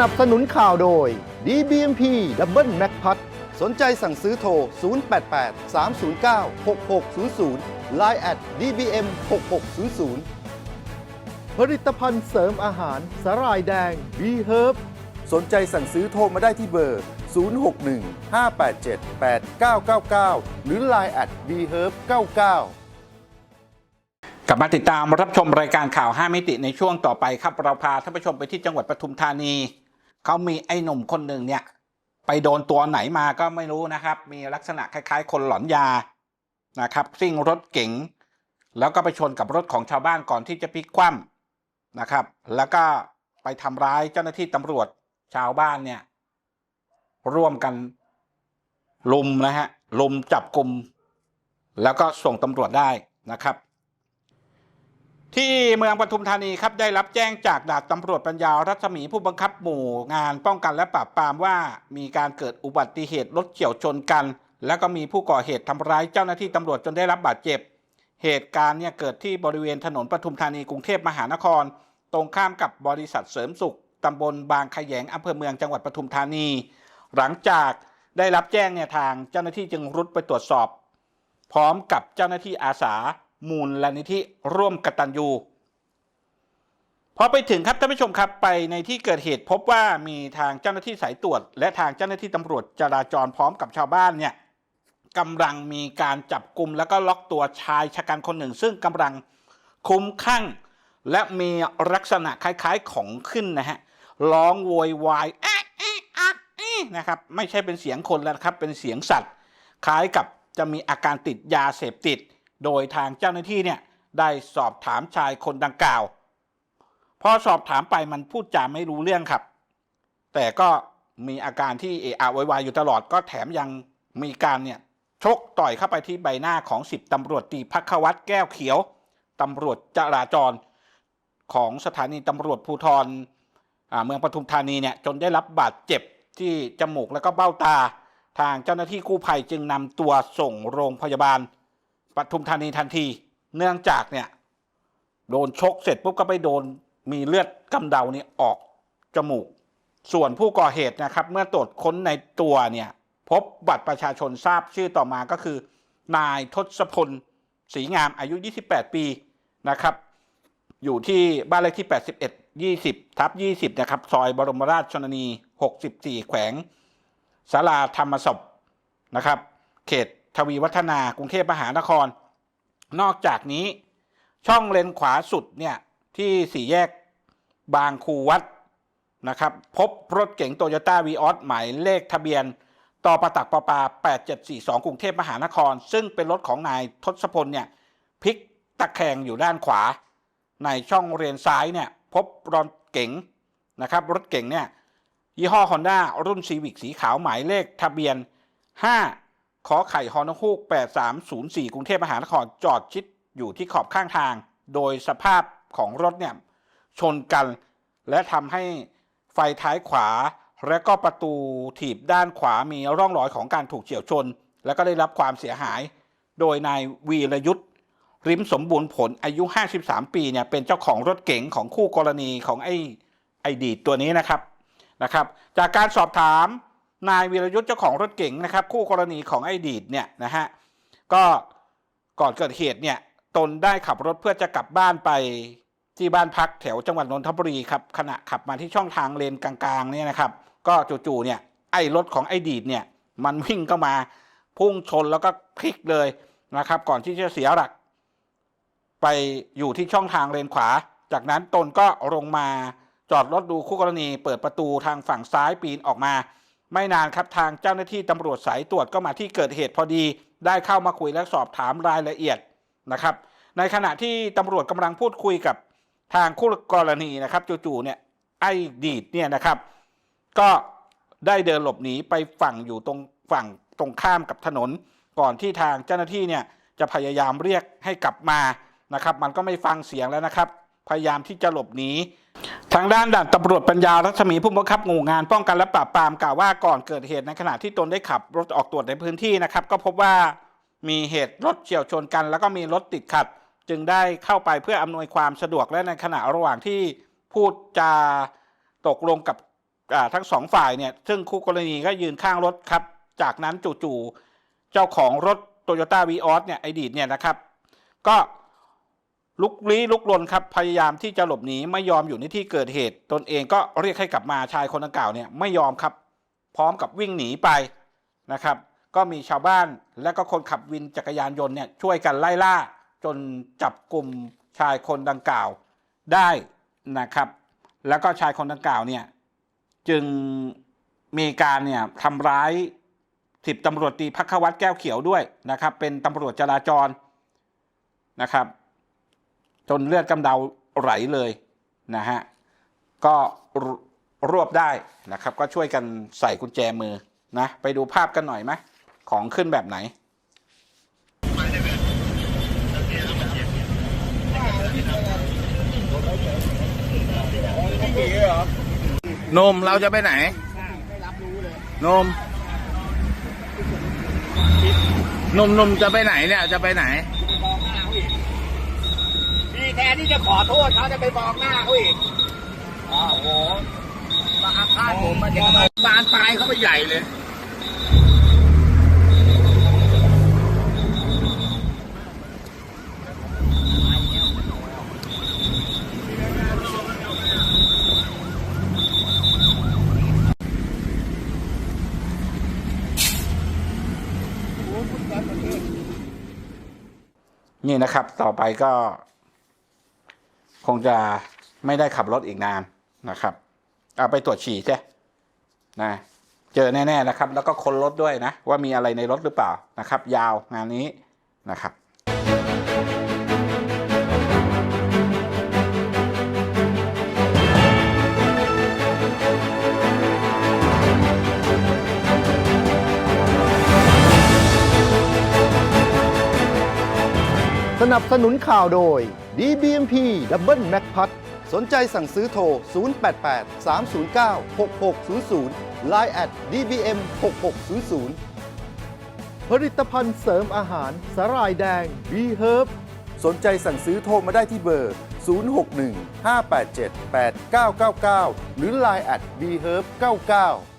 นับสนุนข่าวโดย DBMP Double Mac p a t สนใจสั่งซื้อโทร 088 309 6600 Line at DBM 6600 ผลิตภัณฑ์เสริมอาหารสาหร่ายแดง B Herb สนใจสั่งซื้อโทรมาได้ที่เบอร์ 061 587 8999 หรือ Line at B Herb 99กลับมาติดตามรับชมรายการข่าว 5 มิติในช่วงต่อไปครับ เราพาท่านผู้ชมไปที่จังหวัดปทุมธานี เขามีไอ้หนุ่มคนหนึ่งเนี่ย ไปโดนตัวไหนมาก็ไม่รู้นะครับ มีลักษณะคล้ายๆ คนหลอนยานะครับซิ่งรถเก๋งแล้วก็ไปชนกับรถของชาวบ้านก่อนที่จะพลิกคว่ำนะครับ แล้วก็ไปทำร้ายเจ้าหน้าที่ตำรวจชาวบ้านเนี่ย ร่วมกันลุมนะฮะลุมจับกลุ่มแล้วก็ส่งตำรวจได้นะครับ เมืองปทุมธานีครับได้รับแจ้งจากดาบตำรวจปัญญารัศมีผู้บังคับหมู่งานป้องกันและปราบปรามว่า มีการเกิดอุบัติเหตุรถเฉี่ยวชนกัน แล้วก็มีผู้ก่อเหตุทำร้ายเจ้าหน้าที่ตำรวจจนได้รับบาดเจ็บ เหตุการณ์เนี่ยเกิดที่บริเวณถนนปทุมธานีกรุงเทพมหานคร ตรงข้ามกับบริษัทเสริมสุขตำบลบางขยงอำเภอเมืองจังหวัดปทุมธานี หลังจากได้รับแจ้งเนี่ยทางเจ้าหน้าที่จึงรุดไปตรวจสอบ พร้อมกับเจ้าหน้าที่อาสามูลลนิธิร่วมกตัญญู พอไปถึงครับท่านผู้ชมครับไปในที่เกิดเหตุพบว่ามีทางเจ้าหน้าที่สายตรวจ และทางเจ้าหน้าที่ตำรวจจราจรพร้อมกับชาวบ้านเนี่ยกำลังมีการจับกลุ่มแล้วก็ล็อกตัวชายชะกันคนหนึ่ง ซึ่งกำลังคุ้มข้างและมีลักษณะคล้ายๆของขึ้นนะฮะร้องโวยวายแอะแอะอะแอะนะครับไม่ใช่เป็นเสียงคนแล้วครับเป็นเสียงสัตว์ คล้ายกับจะมีอาการติดยาเสพติด โดยทางเจ้าหน้าที่เนี่ยได้สอบถามชายคนดังกล่าว พอสอบถามไปมันพูดจาไม่รู้เรื่องครับ แต่ก็มีอาการที่เอะอะวายอยู่ตลอดก็แถมยังมีการเนี่ยชกต่อยเข้าไปที่ใบหน้าของสิบตำรวจตีพักวัตรแก้วเขียวตำรวจจราจรของสถานีตำรวจภูธรเมืองปทุมธานีเนี่ยจนได้รับบาดเจ็บที่จมูกแล้วก็เบ้าตา ทางเจ้าหน้าที่กู้ภัยจึงนำตัวส่งโรงพยาบาลปทุมธานีทันที เนื่องจากเนี่ยโดนชกเสร็จปุ๊บก็ไปโดน มีเลือดกำเดาเนี่ยออกจมูก ส่วนผู้ก่อเหตุนะครับ เมื่อตรวจค้นในตัวเนี่ยพบบัตรประชาชนทราบชื่อต่อมาก็คือ นายทศพลศรีงามอายุ 28 ปีนะครับ อยู่ที่บ้านเลขที่ 81 20 ทับ 20 นะครับ ซอยบรมราชชนนี 64 แขวงศาลาธรรมศพนะครับ เขตทวีวัฒนากรุงเทพมหานคร นอกจากนี้ช่องเลนขวาสุดเนี่ย ที่สี่แยกบางคูวัดนะครับ พบรถเก๋งโตโยต้าวีออสหมายเลขทะเบียนต่อประตักปปา 8742 กรุงเทพมหานคร ซึ่งเป็นรถของนายทศพลเนี่ยพลิกตะแคงอยู่ด้านขวา ในช่องเลนซ้ายเนี่ยพบรถเก๋งนะครับรถเก๋งเนี่ยยี่ห้อ Honda รุ่นซีวิกสีขาวหมายเลขทะเบียน 5 ขอไข่ฮอนฮูก 8304 กรุงเทพมหานครจอดชิดอยู่ที่ขอบข้างทาง โดยสภาพ ของรถเนี่ยชนกัน และทำให้ไฟท้ายขวา และก็ประตูถีบด้านขวามีร่องรอยของการถูกเฉียวชน และก็ได้รับความเสียหาย โดยนายวีรยุทธ์ริมสมบูรณ์ผลอายุ 53 ปีเนี่ยเป็นเจ้าของรถเก๋งของคู่กรณีของไอ้ไอดีตัวนี้นะครับนะครับ จากการสอบถามนายวีรยุทธ์เจ้าของรถเก๋งนะครับ คู่กรณีของไอดีดเนี่ยนะฮะก็ก่อนเกิดเหตุเนี่ย ตนได้ขับรถเพื่อจะกลับบ้านไปที่บ้านพักแถวจังหวัดนนทบุรีครับขณะขับมาที่ช่องทางเลนกลางๆเนี่ยนะครับ ก็จู่ๆเนี่ยไอ้รถของไอ้ดีดเนี่ยมันวิ่งเข้ามาพุ่งชนแล้วก็พลิกเลยนะครับ ก่อนที่จะเสียหลัก ไปอยู่ที่ช่องทางเลนขวา จากนั้นตนก็ลงมาจอดรถดูคู่กรณี เปิดประตูทางฝั่งซ้ายปีนออกมา ไม่นานครับทางเจ้าหน้าที่ตำรวจสายตรวจก็มาที่เกิดเหตุพอดี ได้เข้ามาคุยและสอบถามรายละเอียด นะครับ ในขณะที่ตำรวจกำลังพูดคุยกับทางคู่กรณีนะครับจู่ๆเนี่ยไอ้ดีดเนี่ยนะครับ ก็ได้เดินหลบหนีไปฝั่งอยู่ตรงฝั่งตรงข้ามกับถนน ก่อนที่ทางเจ้าหน้าที่เนี่ยจะพยายามเรียกให้กลับมานะครับ มันก็ไม่ฟังเสียงแล้วนะครับ พยายามที่จะหลบหนีทางด้านด่านตำรวจปัญญารัศมีผู้บังคับหมู่งานป้องกันและปราบปรามกล่าวว่าก่อนเกิดเหตุในขณะที่ตนได้ขับรถออกตรวจในพื้นที่นะครับ ก็พบว่า มีเหตุรถเฉียวชนกัน แล้วก็มีรถติดขัด จึงได้เข้าไปเพื่ออำนวยความสะดวกและในขณะระหว่างที่พูดจาตกลงกับทั้งสองฝ่ายเนี่ยซึ่งคู่กรณีก็ยืนข้างรถครับ จากนั้นจู่ๆเจ้าของรถโตโยต้าวีออสเนี่ยไอดีดเนี่ยนะครับ ก็ลุกลี้ลุกลนครับพยายามที่จะหลบหนีไม่ยอมอยู่ในที่เกิดเหตุ ตนเองก็เรียกให้กลับมาชายคนดังกล่าวเนี่ยไม่ยอมครับ พร้อมกับวิ่งหนีไปนะครับ ก็มีชาวบ้านและก็คนขับวินจักรยานยนต์เนี่ยช่วยกันไล่ล่า จนจับกลุ่มชายคนดังกล่าวได้นะครับ แล้วก็ชายคนดังกล่าวเนี่ยจึงมีการเนี่ยทำร้ายสิบตำรวจตีพักวัตแก้วเขียวด้วยนะครับ เป็นตำรวจจราจรนะครับ จนเลือดกำเดาไหลเลยนะฮะก็รวบได้นะครับ ก็ช่วยกันใส่กุญแจมือนะ ไปดูภาพกันหน่อยไหม ของขึ้นแบบไหนนมเราจะไปไหนนมนมนมจะไปไหนเนี่ยจะไปไหนนี่แทนที่จะขอโทษเขาจะไปมองหน้าเขาอีกอ๋อโหมาอาฆาตผมมาอย่างนั้นบานปลายเขาไปใหญ่เลย นี่นะครับ ต่อไปก็ คงจะไม่ได้ขับรถอีกนานนะครับเอาไปตรวจฉี่ใช่นะ เจอแน่ ๆ นะครับ แล้วก็ค้นรถด้วยนะ ว่ามีอะไรในรถหรือเปล่านะครับ ยาวงานนี้นะครับ สนับสนุนข่าวโดย DBMP Double Mac p a t สนใจสั่งซื้อโทร 088 309 6600 Line at DBM 6600 ผลิตภัณฑ์เสริมอาหารสาหร่ายแดง B Herb สนใจสั่งซื้อโทรมาได้ที่เบอร์ 061 587 8999 หรือ Line at B Herb 99